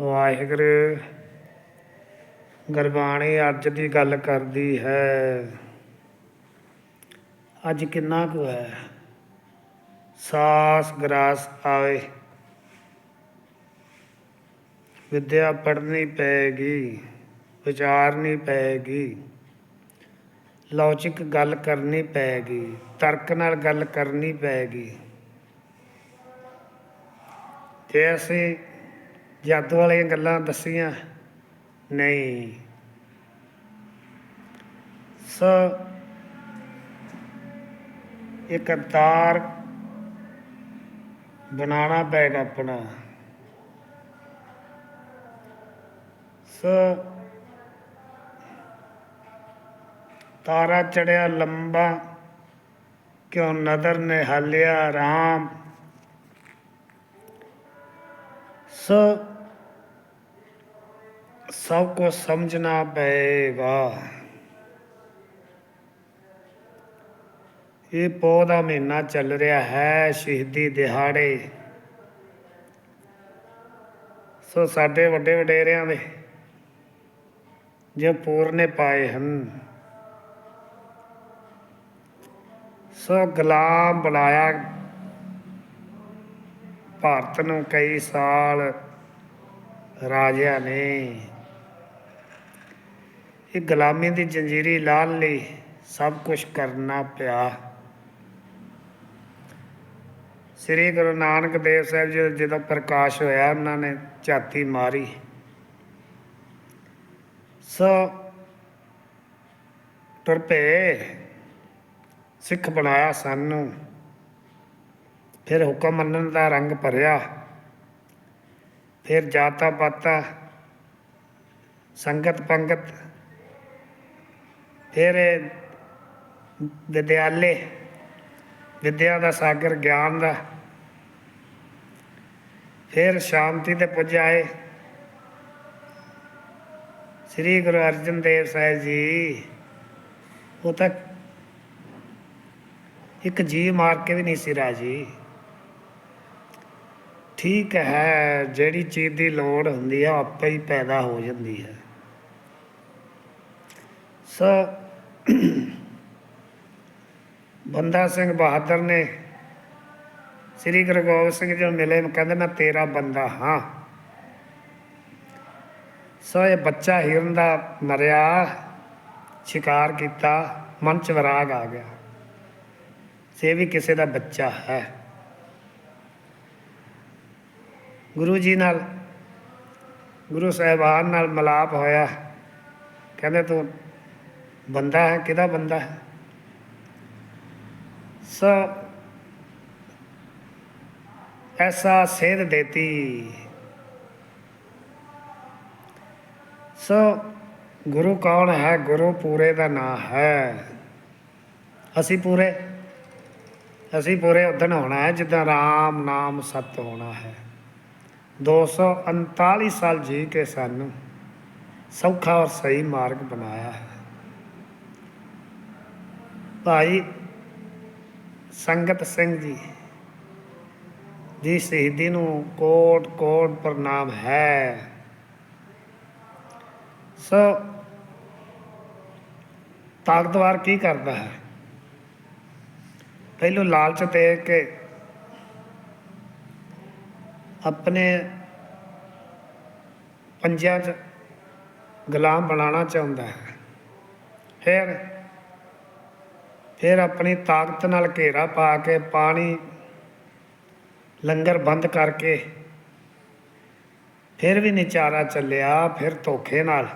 ਵਾਹਿਗੁਰੂ, ਗੁਰਬਾਣੀ ਅੱਜ ਦੀ ਗੱਲ ਕਰਦੀ ਹੈ। ਅੱਜ ਕਿੰਨਾ ਕੁ ਹੈ? ਸਾਸ ਗਰਾਸ ਆਵੇ। ਵਿਦਿਆ ਪੜ੍ਹਨੀ ਪਏਗੀ, ਵਿਚਾਰਨੀ ਪਏਗੀ, ਲੌਚਿਕ ਗੱਲ ਕਰਨੀ ਪਏਗੀ, ਤਰਕ ਨਾਲ ਗੱਲ ਕਰਨੀ ਪਏਗੀ। ਜੇ ਅਸੀਂ ਜਾਦੂ ਵਾਲੀਆਂ ਗੱਲਾਂ ਦੱਸੀਆਂ? ਨਹੀਂ। ਸੋ ਇੱਕ ਅਵਤਾਰ ਬਣਾਉਣਾ ਪਏਗਾ ਆਪਣਾ। ਸੋ ਤਾਰਾ ਚੜਿਆ ਲੰਬਾ, ਕਿਉਂ ਨਦਰ ਨੇ ਹਾਲਿਆ ਰਾਮ? ਸਭ ਕੋ ਸਮਝਣਾ ਪਏਗਾ। ਇਹ ਪੋਹ ਦਾ ਮਹੀਨਾ ਚੱਲ ਰਿਹਾ ਹੈ ਸ਼ਹੀਦੀ ਦਿਹਾੜੇ। ਸੋ ਸਾਡੇ ਵੱਡੇ ਵਡੇਰਿਆਂ ਦੇ ਜੋ ਪੂਰਨੇ ਪਾਏ ਹਨ। ਸੋ ਗੁਲਾਮ ਬਣਾਇਆ ਭਾਰਤ ਨੂੰ ਕਈ ਸਾਲ ਰਾਜਿਆਂ ਨੇ। ਇਹ ਗੁਲਾਮੀ ਦੀ ਜੰਜੀਰੀ ਲਾਲ ਲਈ ਸਭ ਕੁਝ ਕਰਨਾ ਪਿਆ। ਸ੍ਰੀ ਗੁਰੂ ਨਾਨਕ ਦੇਵ ਸਾਹਿਬ ਜੀ ਦਾ ਜਦੋਂ ਪ੍ਰਕਾਸ਼ ਹੋਇਆ, ਉਹਨਾਂ ਨੇ ਝਾਤੀ ਮਾਰੀ। ਸੋ ਤੁਰ ਪਏ, ਸਿੱਖ ਬਣਾਇਆ ਸਾਨੂੰ। ਫਿਰ ਹੁਕਮ ਮੰਨਣ ਦਾ ਰੰਗ ਭਰਿਆ। ਫਿਰ ਜਾਤਾਂ ਪਾਤਾ, ਸੰਗਤ ਪੰਗਤ, ਫਿਰ ਇਹ ਵਿਦਿਆਲੇ, ਵਿਦਿਆ ਦਾ ਸਾਗਰ ਗਿਆਨ ਦਾ, ਫਿਰ ਸ਼ਾਂਤੀ ਤੇ ਪੁਜਾਏ ਸ੍ਰੀ ਗੁਰੂ ਅਰਜਨ ਦੇਵ ਸਾਹਿਬ ਜੀ, ਉਹ ਤਾਂ ਇੱਕ ਜੀ ਮਾਰ ਕੇ ਵੀ ਨਹੀਂ ਸੀ ਰਾਜੀ। ਠੀਕ ਹੈ, ਜਿਹੜੀ ਚੀਜ਼ ਦੀ ਲੋੜ ਹੁੰਦੀ ਆ ਆਪੇ ਹੀ ਪੈਦਾ ਹੋ ਜਾਂਦੀ ਹੈ। ਸੋ ਬੰਦਾ ਸਿੰਘ ਬਹਾਦਰ ਨੇ ਸ੍ਰੀ ਗੁਰੂ ਗੋਬਿੰਦ ਸਿੰਘ ਜੀ ਨੂੰ ਮਿਲੇ ਕਹਿੰਦੇ, ਮੈਂ ਤੇਰਾ ਬੰਦਾ ਹਾਂ। ਸੋ ਇਹ ਬੱਚਾ ਹਿਰਨ ਦਾ ਮਰਿਆ ਸ਼ਿਕਾਰ ਕੀਤਾ, ਮਨ ਚ ਵਿਰਾਗ ਆ ਗਿਆ। ਸੇ ਵੀ ਕਿਸੇ ਦਾ ਬੱਚਾ ਹੈ। ਗੁਰੂ ਜੀ ਨਾਲ, ਗੁਰੂ ਸਾਹਿਬਾਨ ਨਾਲ ਮਲਾਪ ਹੋਇਆ। ਕਹਿੰਦੇ ਤੂੰ ਬੰਦਾ ਹੈ, ਕਿਹਦਾ ਬੰਦਾ ਹੈ? ਸੋ ਐਸਾ ਸੇਧ ਦੇਤੀ। ਸੋ ਗੁਰੂ ਕੌਣ ਹੈ? ਗੁਰੂ ਪੂਰੇ ਦਾ ਨਾਂ ਹੈ। ਅਸੀਂ ਪੂਰੇ ਅਸੀਂ ਪੂਰੇ ਉਦਣ ਹੋਣਾ ਹੈ, ਜਿੱਦਾਂ ਰਾਮ ਨਾਮ ਸਤ ਹੋਣਾ ਹੈ। 239 ਸਾਲ ਜੀ ਕੇ ਸਾਨੂੰ ਸੌਖਾ ਔਰ ਸਹੀ ਮਾਰਗ ਬਣਾਇਆ ਹੈ। ਭਾਈ ਸੰਗਤ ਸਿੰਘ ਜੀ ਦੀ ਸ਼ਹੀਦੀ ਨੂੰ ਕੋਟ ਕੋਟ ਪ੍ਰਣਾਮ ਹੈ। ਸੋ ਤਾਕਤਵਰ ਕੀ ਕਰਦਾ ਹੈ? ਪਹਿਲੋਂ ਲਾਲਚ ਦੇ ਕੇ ਆਪਣੇ ਪੰਜਾਂ 'ਚ ਗੁਲਾਮ ਬਣਾਉਣਾ ਚਾਹੁੰਦਾ ਹੈ। ਫਿਰ ਫਿਰ ਆਪਣੀ ਤਾਕਤ ਨਾਲ ਘੇਰਾ ਪਾ ਕੇ ਪਾਣੀ ਲੰਗਰ ਬੰਦ ਕਰਕੇ ਫਿਰ ਵੀ ਨਿਚਾਰਾ ਚੱਲਿਆ, ਫਿਰ ਧੋਖੇ ਨਾਲ।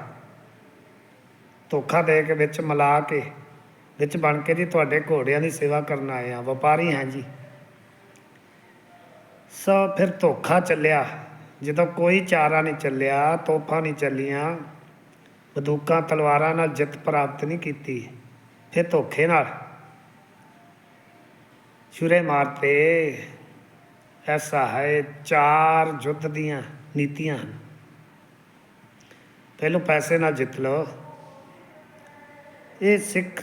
ਧੋਖਾ ਦੇ ਕੇ ਵਿੱਚ ਮਿਲਾ ਕੇ, ਵਿੱਚ ਬਣ ਕੇ ਜੀ ਤੁਹਾਡੇ ਘੋੜਿਆਂ ਦੀ ਸੇਵਾ ਕਰਨ ਆਏ ਆ ਵਪਾਰੀ ਹਾਂ ਜੀ। ਸੋ ਫਿਰ ਧੋਖਾ ਚੱਲਿਆ। ਜਦੋਂ ਕੋਈ ਚਾਰਾ ਨਹੀਂ ਚੱਲਿਆ ਤੋਪਾਂ ਨਹੀਂ ਚੱਲੀਆਂ, ਬੰਦੂਕਾਂ, ਤਲਵਾਰਾਂ ਨਾਲ ਜਿੱਤ ਪ੍ਰਾਪਤ ਨਹੀਂ ਕੀਤੀ, ਫਿਰ ਧੋਖੇ ਨਾਲ। ਛੁਰੇ ਮਾਰਤੇ, ਐਸਾ ਹੈ, ਚਾਰ ਜੁੱਧ ਦੀਆਂ ਨੀਤੀਆਂ ਹਨ। ਪਹਿਲੋਂ ਪੈਸੇ ਨਾਲ ਜਿੱਤ ਲਓ। ਇਹ ਸਿੱਖ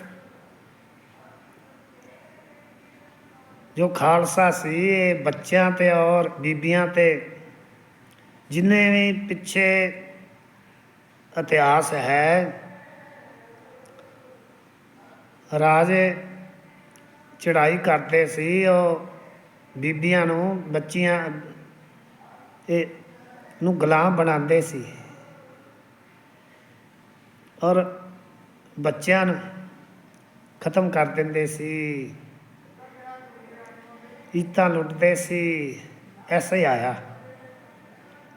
ਜੋ ਖਾਲਸਾ ਸੀ, ਇਹ ਬੱਚਿਆਂ ਤੇ ਔਰ ਬੀਬੀਆਂ ਤੇ ਜਿੰਨੇ ਵੀ ਪਿੱਛੇ ਇਤਿਹਾਸ ਹੈ, ਰਾਜੇ ਚੜਾਈ ਕਰਦੇ ਸੀ, ਉਹ ਬੀਬੀਆਂ ਨੂੰ ਬੱਚੀਆਂ ਇਹ ਨੂੰ ਗੁਲਾਮ ਬਣਾਉਂਦੇ ਸੀ। ਔਰ ਬੱਚਿਆਂ ਨੂੰ ਖਤਮ ਕਰ ਦਿੰਦੇ ਸੀ। ਇੱਟਾਂ ਲੁੱਟਦੇ ਸੀ, ਐਸੇ ਆਇਆ।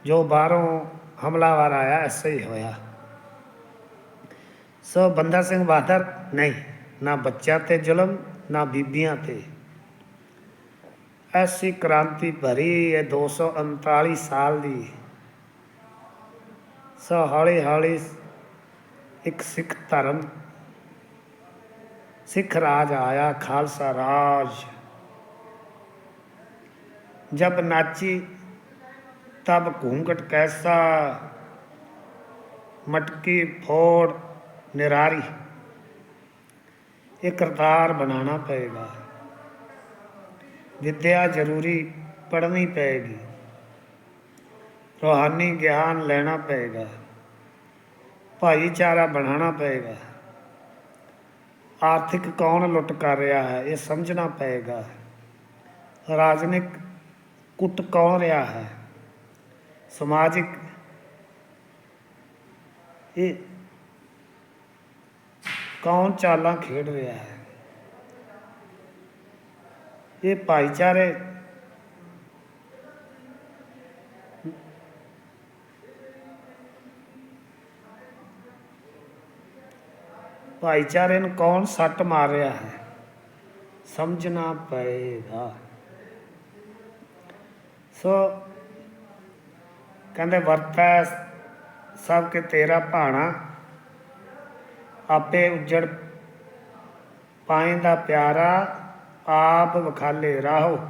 ਜੋ ਬਾਹਰੋਂ ਹਮਲਾਵਰ ਆਇਆ, ਐਸਾ ਹੀ ਹੋਇਆ। ਸੋ ਬੰਦਾ ਸਿੰਘ ਬਹਾਦਰ, ਨਹੀਂ, ਨਾ ਬੱਚਾ ਤੇ ਜ਼ੁਲਮ, ਨਾ ਬੀਬੀਆਂ ਤੇ। ਐਸੀ ਕ੍ਰਾਂਤੀ ਭਰੀ ਇਹ 239 ਸਾਲ ਦੀ। ਸੋ ਹੌਲੀ ਹੌਲੀ ਇੱਕ ਸਿੱਖ ਧਰਮ, ਸਿੱਖ ਰਾਜ ਆਇਆ, ਖਾਲਸਾ ਰਾਜ। ਜਬ ਨਾਚੀ, ਤਬ ਘੂੰਘਟ ਕੈਸਾ, ਮਟਕੀ ਫੋੜ ਨਿਰਾਰੀ। ਇਹ ਕਰਤਾਰ ਬਣਾਉਣਾ ਪਏਗਾ। ਵਿਦਿਆ ਜ਼ਰੂਰੀ ਪੜ੍ਹਨੀ ਪਏਗੀ। ਰੋਹਾਨੀ ਗਿਆਨ ਲੈਣਾ ਪਏਗਾ। ਭਾਈਚਾਰਾ ਬਣਾਉਣਾ ਪਏਗਾ। ਆਰਥਿਕ ਕੌਣ ਲੁੱਟ ਕਰ ਰਿਹਾ ਹੈ, ਇਹ ਸਮਝਣਾ ਪਏਗਾ। ਰਾਜਨੀਤਿਕ ਕੁੱਟ ਕੌਣ ਰਿਹਾ ਹੈ ਸਮਾਜਿਕ ਇਹ ਕੌਣ ਚਾਲਾਂ ਖੇਡ ਰਿਹਾ ਹੈ ਇਹ ਭਾਈਚਾਰੇ ਭਾਈਚਾਰੇ ਨੂੰ ਕੌਣ ਸੱਟ ਮਾਰ ਰਿਹਾ ਹੈ ਸਮਝਣਾ ਪਏਗਾ ਸੋ ਕਹਿੰਦੇ, ਵਰਤੈ ਸਭ ਕੇ ਤੇਰਾ ਭਾਣਾ। ਆਪੇ ਉਜੜ ਦਾ ਪਿਆਰਾ, ਆਪ ਵਖਾਲੇ ਰਾਹੋ।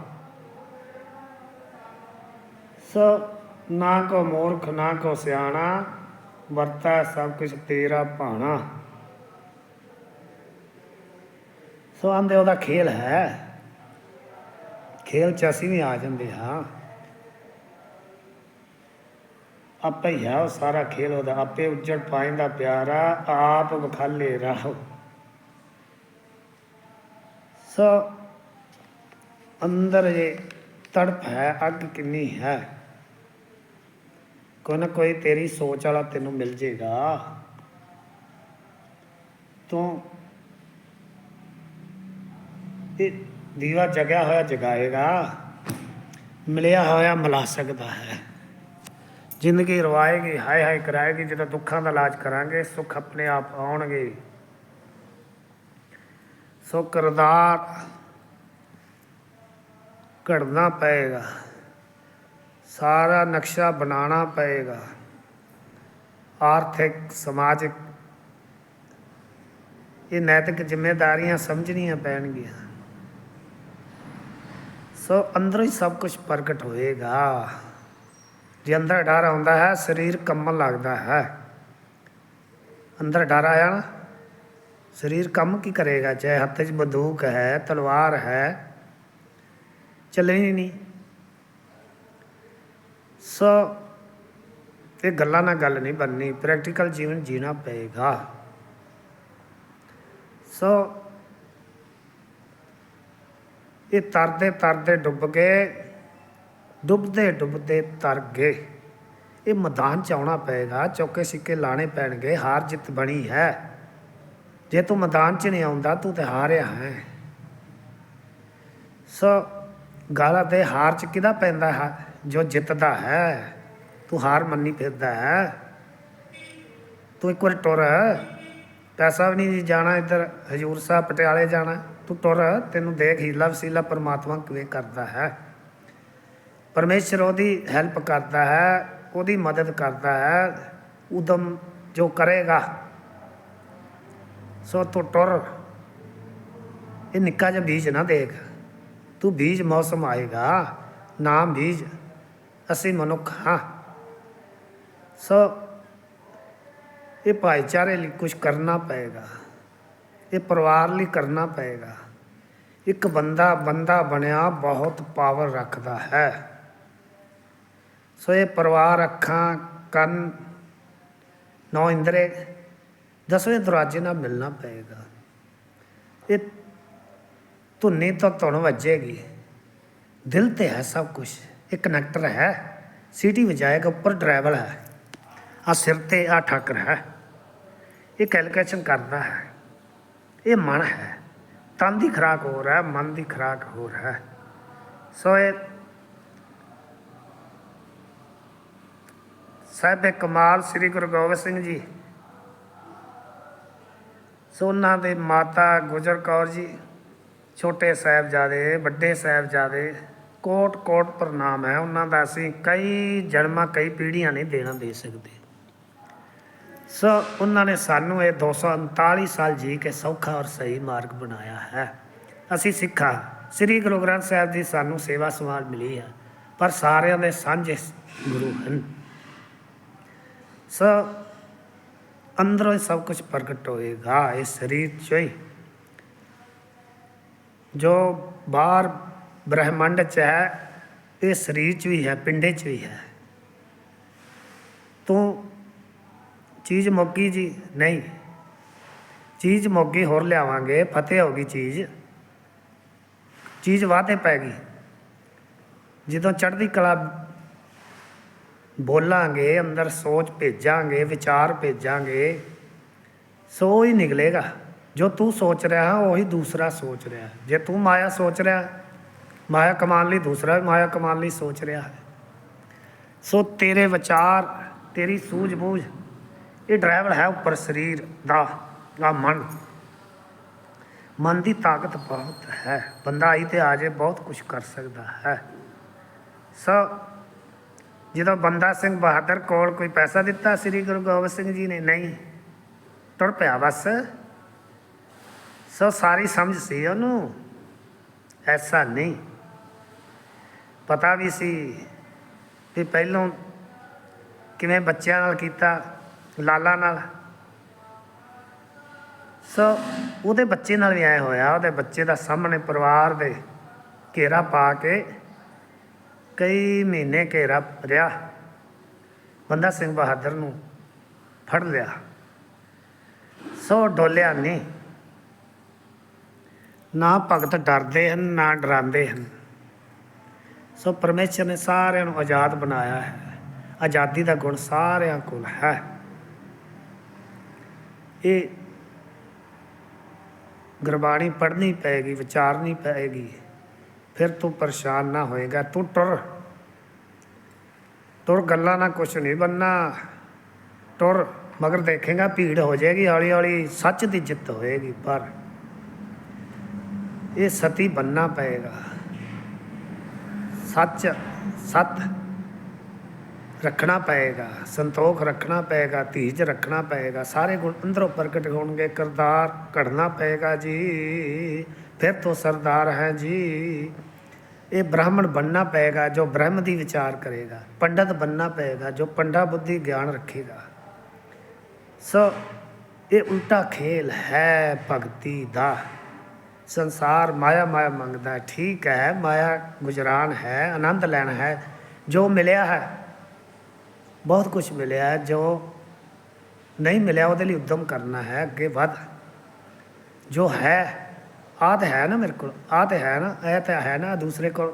ਸੋ, ਨਾ ਕੋ ਮੂਰਖ, ਨਾ ਕੋ ਸਿਆਣਾ, ਵਰਤੈ ਸਭ ਕੁਝ ਤੇਰਾ ਭਾਣਾ। ਸੋ ਆਂਦੇ, ਉਹਦਾ ਖੇਲ ਹੈ। ਖੇਲ ਚ ਅਸੀਂ ਵੀ ਆ ਜਾਂਦੇ ਹਾਂ। ਆਪੇ ਹੀ ਆ ਉਹ ਸਾਰਾ ਖੇਲ ਉਹਦਾ। ਆਪੇ ਉੱਜੜ ਪਾਇੰਦਾ ਪਿਆਰਾ ਆਪ ਵਖਾਲੇ ਰਾਹ। ਸੋ ਅੰਦਰ ਇਹ ਤੜਪ ਹੈ, ਅੱਗ ਕਿੰਨੀ ਹੈ? ਕੋਈ ਨਾ ਕੋਈ ਤੇਰੀ ਸੋਚ ਵਾਲਾ ਤੈਨੂੰ ਮਿਲ ਜੇਗਾ। ਤੂੰ ਇਹ ਦੀਵਾ ਜਗਿਆ ਹੋਇਆ ਜਗਾਏਗਾ, ਮਿਲਿਆ ਹੋਇਆ ਮਿਲਾ ਸਕਦਾ ਹੈ। ਜ਼ਿੰਦਗੀ ਰਵਾਏਗੀ, ਹਾਏ ਹਾਏ ਕਰਾਏਗੀ, ਜਦੋਂ ਦੁੱਖਾਂ ਦਾ ਇਲਾਜ ਕਰਾਂਗੇ, ਸੁੱਖ ਆਪਣੇ ਆਪ ਆਉਣਗੇ। ਸੋ ਕਰਦਾਰ ਘੜਨਾ ਪਏਗਾ। ਸਾਰਾ ਨਕਸ਼ਾ ਬਣਾਉਣਾ ਪਏਗਾ। ਆਰਥਿਕ, ਸਮਾਜਿਕ ਇਹ ਨੈਤਿਕ ਜ਼ਿੰਮੇਵਾਰੀਆਂ ਸਮਝਣੀਆਂ ਪੈਣਗੀਆਂ। ਸੋ ਅੰਦਰੋਂ ਹੀ ਸਭ ਕੁਝ ਪ੍ਰਗਟ ਹੋਏਗਾ। ਜੇ ਅੰਦਰ ਡਰ ਆਉਂਦਾ ਹੈ, ਸਰੀਰ ਕੰਮਣ ਲੱਗਦਾ ਹੈ। ਅੰਦਰ ਡਰ ਆਇਆ ਨਾ, ਸਰੀਰ ਕੰਮ ਕੀ ਕਰੇਗਾ? ਚਾਹੇ ਹੱਥ 'ਚ ਬੰਦੂਕ ਹੈ, ਤਲਵਾਰ ਹੈ, ਚੱਲਣੀ ਨਹੀਂ। ਸੋ ਇਹ ਗੱਲਾਂ ਨਾਲ ਗੱਲ ਨਹੀਂ ਬਣਨੀ ਪ੍ਰੈਕਟੀਕਲ ਜੀਵਨ ਜੀਣਾ ਪਏਗਾ। ਸੋ ਇਹ ਤਰਦੇ ਤਰਦੇ ਡੁੱਬ ਕੇ ਡੁੱਬਦੇ ਡੁੱਬਦੇ ਤਰ ਗਏ। ਇਹ ਮੈਦਾਨ ਚ ਆਉਣਾ ਪਏਗਾ, ਚੌਕੇ ਸਿੱਕੇ ਲਾਣੇ ਪੈਣਗੇ, ਹਾਰ ਜਿੱਤ ਬਣੀ ਹੈ। ਜੇ ਤੂੰ ਮੈਦਾਨ ਚ ਨਹੀਂ ਆਉਂਦਾ, ਤੂੰ ਤੇ ਹਾਰਿਆ ਹੈ। ਸੋ ਗਾਲਾ ਤੇ ਹਾਰ ਚ ਕਿਹਦਾ ਪੈਂਦਾ ਹੈ? ਜੋ ਜਿੱਤਦਾ ਹੈ। ਤੂੰ ਹਾਰ ਮੰਨੀ ਫਿਰਦਾ ਹੈ। ਤੂੰ ਇੱਕ ਵਾਰ ਟੁਰ। ਪੈਸਾ ਵੀ ਨਹੀਂ ਜਾਣਾ ਇੱਧਰ, ਹਜੂਰ ਸਾਹਿਬ ਪਟਿਆਲੇ ਜਾਣਾ। ਤੂੰ ਟੁਰ, ਤੈਨੂੰ ਦੇਖ ਹੀਲਾ ਵਸੀਲਾ ਪਰਮਾਤਮਾ ਕਿਵੇਂ ਕਰਦਾ ਹੈ। ਪਰਮੇਸ਼ਰ ਉਹਦੀ ਹੈਲਪ ਕਰਦਾ ਹੈ, ਉਹਦੀ ਮਦਦ ਕਰਦਾ ਹੈ, ਉਦਮ ਜੋ ਕਰੇਗਾ, ਸੋ ਤੂੰ ਟੁਰ। ਇਹ ਨਿੱਕਾ ਜਿਹਾ ਬੀਜ ਨਾ ਦੇਖ। ਤੂੰ ਬੀਜ ਮੌਸਮ ਆਏਗਾ, ਨਾਮ ਬੀਜ, ਅਸੀਂ ਮਨੁੱਖ ਹਾਂ। ਸੋ ਇਹ ਭਾਈਚਾਰੇ ਲਈ ਕੁਝ ਕਰਨਾ ਪਏਗਾ, ਇਹ ਪਰਿਵਾਰ ਲਈ ਕਰਨਾ ਪਏਗਾ। ਇੱਕ ਬੰਦਾ ਬੰਦਾ ਬਣਿਆ ਬਹੁਤ ਪਾਵਰ ਰੱਖਦਾ ਹੈ। ਸੋ ਇਹ ਪਰਿਵਾਰ, ਅੱਖਾਂ, ਕੰਨ, ਨੌ ਇੰਦਰੇ, ਦਸਵੇਂ ਦਰਵਾਜ਼ੇ ਨਾਲ ਮਿਲਣਾ ਪਏਗਾ। ਇਹ ਧੁਨੀ ਤੋਂ ਧੁਨ ਵੱਜੇਗੀ। ਦਿਲ ਤੇ ਹੈ ਸਭ ਕੁਝ ਇਹ ਕਨੈਕਟਰ ਹੈ। ਸੀਟੀ ਵਜਾਏਗਾ ਉੱਪਰ ਡਰਾਈਵਰ ਹੈ। ਆ ਸਿਰ ਤੇ ਆ ਠਾਕਰ ਹੈ। ਇਹ ਕੈਲਕੂਲੇਸ਼ਨ ਕਰਦਾ ਹੈ। ਇਹ ਮਨ ਹੈ। ਤਨ ਦੀ ਖਰਾਕ ਹੋ ਰਿਹਾ ਹੈ, ਮਨ ਦੀ ਖਰਾਕ ਹੋ ਰਿਹਾ ਹੈ। ਸੋ ਇਹ ਸਾਹਿਬ ਕਮਾਲ ਸ੍ਰੀ ਗੁਰੂ ਗੋਬਿੰਦ ਸਿੰਘ ਜੀ ਸੋ ਉਹਨਾਂ ਦੇ ਮਾਤਾ ਗੁਜਰ ਕੌਰ ਜੀ, ਛੋਟੇ ਸਾਹਿਬਜ਼ਾਦੇ, ਵੱਡੇ ਸਾਹਿਬਜ਼ਾਦੇ ਕੋਟ ਕੋਟ ਪ੍ਰਣਾਮ ਹੈ। ਉਹਨਾਂ ਦਾ ਅਸੀਂ ਕਈ ਜਨਮਾਂ, ਕਈ ਪੀੜ੍ਹੀਆਂ ਨਹੀਂ ਦੇਣਾ ਦੇ ਸਕਦੇ। ਸੋ ਉਹਨਾਂ ਨੇ ਸਾਨੂੰ ਇਹ 239 ਸਾਲ ਜੀ ਕੇ ਸੌਖਾ ਔਰ ਸਹੀ ਮਾਰਗ ਬਣਾਇਆ ਹੈ। ਅਸੀਂ ਸਿੱਖਾਂ। ਸ੍ਰੀ ਗੁਰੂ ਗ੍ਰੰਥ ਸਾਹਿਬ ਦੀ ਸਾਨੂੰ ਸੇਵਾ ਸੰਭਾਲ ਮਿਲੀ ਹੈ, ਪਰ ਸਾਰਿਆਂ ਦੇ ਸਾਂਝੇ ਗੁਰੂ ਹਨ। ਸੋ ਅੰਦਰੋਂ ਹੀ ਸਭ ਕੁਝ ਪ੍ਰਗਟ ਹੋਏਗਾ, ਇਹ ਸਰੀਰ ਚੋਂ ਹੀ। ਜੋ ਬਾਹਰ ਬ੍ਰਹਿਮੰਡ ਚ ਹੈ, ਇਹ ਸਰੀਰ ਚ ਵੀ ਹੈ, ਪਿੰਡੇ ਚ ਵੀ ਹੈ। ਤੂੰ ਚੀਜ਼ ਮੁੱਕੀ ਜੀ? ਨਹੀਂ। ਚੀਜ਼ ਮੁੱਕੀ ਹੋਰ ਲਿਆਵਾਂਗੇ, ਫਤਿਹ ਹੋ ਗਈ ਚੀਜ਼। ਚੀਜ਼ ਵਾਧੇ ਪੈ ਗਈ। ਜਦੋਂ ਚੜ੍ਹਦੀ ਕਲਾ ਬੋਲਾਂਗੇ, ਅੰਦਰ ਸੋਚ ਭੇਜਾਂਗੇ, ਵਿਚਾਰ ਭੇਜਾਂਗੇ, ਸੋ ਹੀ ਨਿਕਲੇਗਾ। ਜੋ ਤੂੰ ਸੋਚ ਰਿਹਾ, ਉਹੀ ਦੂਸਰਾ ਸੋਚ ਰਿਹਾ। ਜੇ ਤੂੰ ਮਾਇਆ ਸੋਚ ਰਿਹਾ, ਮਾਇਆ ਕਮਾਉਣ ਲਈ ਦੂਸਰਾ ਵੀ ਮਾਇਆ ਕਮਾਉਣ ਲਈ ਸੋਚ ਰਿਹਾ ਹੈ। ਸੋ ਤੇਰੇ ਵਿਚਾਰ, ਤੇਰੀ ਸੂਝ-ਬੂਝ, ਇਹ ਡਰਾਈਵਰ ਹੈ ਉੱਪਰ ਸਰੀਰ ਦਾ, ਆ ਮਨ। ਮਨ ਦੀ ਤਾਕਤ ਬਹੁਤ ਹੈ। ਬੰਦਾ ਹੀ ਤੇ ਆ ਜੇ ਬਹੁਤ ਕੁਝ ਕਰ ਸਕਦਾ ਹੈ। ਸੋ ਜਦੋਂ ਬੰਦਾ ਸਿੰਘ ਬਹਾਦਰ ਕੋਲ ਕੋਈ ਪੈਸਾ ਦਿੱਤਾ ਸ੍ਰੀ ਗੁਰੂ ਗੋਬਿੰਦ ਸਿੰਘ ਜੀ ਨੇ, ਨਹੀਂ, ਤੁਰ ਪਿਆ ਬਸ। ਸੋ ਸਾਰੀ ਸਮਝ ਸੀ ਉਹਨੂੰ। ਐਸਾ ਨਹੀਂ। ਪਤਾ ਵੀ ਸੀ ਵੀ ਪਹਿਲੋਂ ਕਿਵੇਂ ਬੱਚਿਆਂ ਨਾਲ ਕੀਤਾ, ਲਾਲਾ ਨਾਲ। ਸੋ ਉਹਦੇ ਬੱਚੇ ਨਾਲ ਵੀ ਆਇਆ ਹੋਇਆ, ਉਹਦੇ ਬੱਚੇ ਦਾ ਸਾਹਮਣੇ ਪਰਿਵਾਰ ਦੇ ਘੇਰਾ ਪਾ ਕੇ ਕਈ ਮਹੀਨੇ ਘੇਰਾ ਰਿਹਾ ਬੰਦਾ ਸਿੰਘ ਬਹਾਦਰ ਨੂੰ ਫੜ ਲਿਆ। ਸੋ ਡੋਲਿਆ ਨਹੀਂ ਨਾ ਭਗਤ ਡਰਦੇ ਹਨ, ਨਾ ਡਰਾਉਂਦੇ ਹਨ। ਸੋ ਪਰਮੇਸ਼ਰ ਨੇ ਸਾਰਿਆਂ ਨੂੰ ਆਜ਼ਾਦ ਬਣਾਇਆ ਹੈ। ਆਜ਼ਾਦੀ ਦਾ ਗੁਣ ਸਾਰਿਆਂ ਕੋਲ ਹੈ। ਇਹ ਗੁਰਬਾਣੀ ਪੜ੍ਹਨੀ ਪਏਗੀ, ਵਿਚਾਰਨੀ ਪਏਗੀ। ਫਿਰ ਤੂੰ ਪਰੇਸ਼ਾਨ ਨਾ ਹੋਏਗਾ, ਤੂੰ ਟੁਰ। ਤੁਰ ਗੱਲਾਂ ਨਾਲ ਕੁਛ ਨਹੀਂ ਬੰਨਾ। ਤੁਰ, ਮਗਰ ਦੇਖੇਗਾ ਭੀੜ ਹੋ ਜਾਏਗੀ ਹੌਲੀ ਹੌਲੀ ਸੱਚ ਦੀ ਜਿੱਤ ਹੋਏਗੀ, ਪਰ ਇਹ ਸਤੀ ਬੰਨਾ ਪਏਗਾ। ਸੱਚ, ਸਤ ਰੱਖਣਾ ਪਏਗਾ, ਸੰਤੋਖ ਰੱਖਣਾ ਪਏਗਾ ਧੀਜ ਰੱਖਣਾ ਪਏਗਾ, ਸਾਰੇ ਗੁਣ ਅੰਦਰੋਂ ਪ੍ਰਗਟ ਹੋਣਗੇ, ਕਰਤਾਰ ਘੜਨਾ ਪਏਗਾ ਜੀ, ਫਿਰ ਤੋਂ ਸਰਦਾਰ ਹੈ ਜੀ। ਇਹ ਬ੍ਰਾਹਮਣ ਬੰਨਣਾ ਪਏਗਾ ਜੋ ਬ੍ਰਹਮ ਦੀ ਵਿਚਾਰ ਕਰੇਗਾ, ਪੰਡਤ ਬੰਨਣਾ ਪਏਗਾ ਜੋ ਪੰਡਾ ਬੁੱਧੀ ਗਿਆਨ ਰੱਖੇਗਾ। ਸੋ ਇਹ ਉਲਟਾ ਖੇਲ ਹੈ ਭਗਤੀ ਦਾ। ਸੰਸਾਰ ਮਾਇਆ ਮਾਇਆ ਮੰਗਦਾ, ਠੀਕ ਹੈ, ਮਾਇਆ ਗੁਜਰਾਨ ਹੈ, ਆਨੰਦ ਲੈਣਾ ਹੈ, ਜੋ ਮਿਲਿਆ ਹੈ, ਬਹੁਤ ਕੁਝ ਮਿਲਿਆ ਹੈ, ਜੋ ਨਹੀਂ ਮਿਲਿਆ ਉਹਦੇ ਲਈ ਉਦਮ ਕਰਨਾ ਹੈ, ਅੱਗੇ ਵਧ। ਜੋ ਹੈ ਆਹ ਤਾਂ ਹੈ ਨਾ ਮੇਰੇ ਕੋਲ ਆਹ ਤਾਂ ਹੈ ਨਾ, ਇਹ ਤਾਂ ਹੈ ਨਾ ਦੂਸਰੇ ਕੋਲ,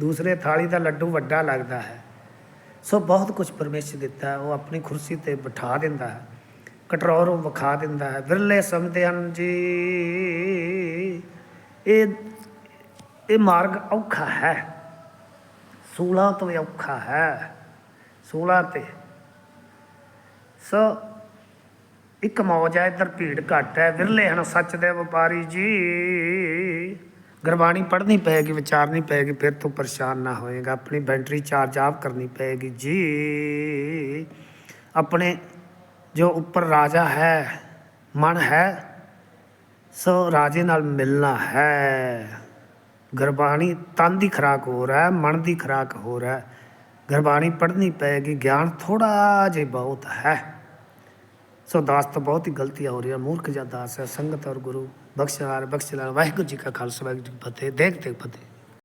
ਦੂਸਰੇ ਥਾਲੀ ਦਾ ਲੱਡੂ ਵੱਡਾ ਲੱਗਦਾ ਹੈ। ਸੋ ਬਹੁਤ ਕੁਝ ਪਰਮੇਸ਼ਰ ਦਿੱਤਾ, ਉਹ ਆਪਣੀ ਕੁਰਸੀ ਤੇ ਬਿਠਾ ਦਿੰਦਾ ਹੈ, ਕਟਰੋਰ ਵਿਖਾ ਦਿੰਦਾ ਹੈ, ਵਿਰਲੇ ਸਮਝਦੇ ਹਨ ਜੀ, ਇਹ ਇਹ ਮਾਰਗ ਔਖਾ ਹੈ, ਸੂਲਾ ਤੋਂ ਔਖਾ ਹੈ, ਸੂਲਾ ਤੇ। ਸੋ ਇੱਕ ਮੌਜ ਹੈ ਇੱਧਰ ਭੀੜ ਘੱਟ ਹੈ। ਵਿਰਲੇ ਹਨ ਸੱਚ ਦੇ ਵਪਾਰੀ ਜੀ। ਗੁਰਬਾਣੀ ਪੜ੍ਹਨੀ ਪਏਗੀ, ਵਿਚਾਰਨੀ ਪਏਗੀ, ਫਿਰ ਤੋਂ ਪਰੇਸ਼ਾਨ ਨਾ ਹੋਏਗਾ। ਆਪਣੀ ਬੈਟਰੀ ਚਾਰਜ ਆਪ ਕਰਨੀ ਪਏਗੀ ਜੀ। ਆਪਣੇ ਜੋ ਉੱਪਰ ਰਾਜਾ ਹੈ, ਮਨ ਹੈ, ਸੋ ਰਾਜੇ ਨਾਲ ਮਿਲਣਾ ਹੈ। ਗੁਰਬਾਣੀ ਤਨ ਦੀ ਖਰਾਕ ਹੋ ਰਿਹਾ ਹੈ, ਮਨ ਦੀ ਖਰਾਕ ਹੋ ਰਿਹਾ ਹੈ। ਗੁਰਬਾਣੀ ਪੜ੍ਹਨੀ ਪਏਗੀ, ਗਿਆਨ ਥੋੜਾ ਜਿਹਾ ਬਹੁਤ ਹੈ। ਸੋ ਦਾਸ ਤੋਂ ਬਹੁਤ ਹੀ ਗਲਤੀਆਂ ਹੋ ਰਹੀਆਂ, ਮੂਰਖ ਜਾਂ ਦਾਸ ਹੈ, ਸੰਗਤ ਔਰ ਗੁਰੂ ਬਖਸ਼ਨਾਰ ਬਖਸ਼ਨਾਰ ਵਾਹਿਗੁਰੂ ਜੀ ਕਾ ਖਾਲਸਾ, ਵਾਹਿਗੁਰੂ ਜੀ ਕੀ ਫਤਿਹ, ਦੇਖ ਦੇਖ ਫਤਿਹ।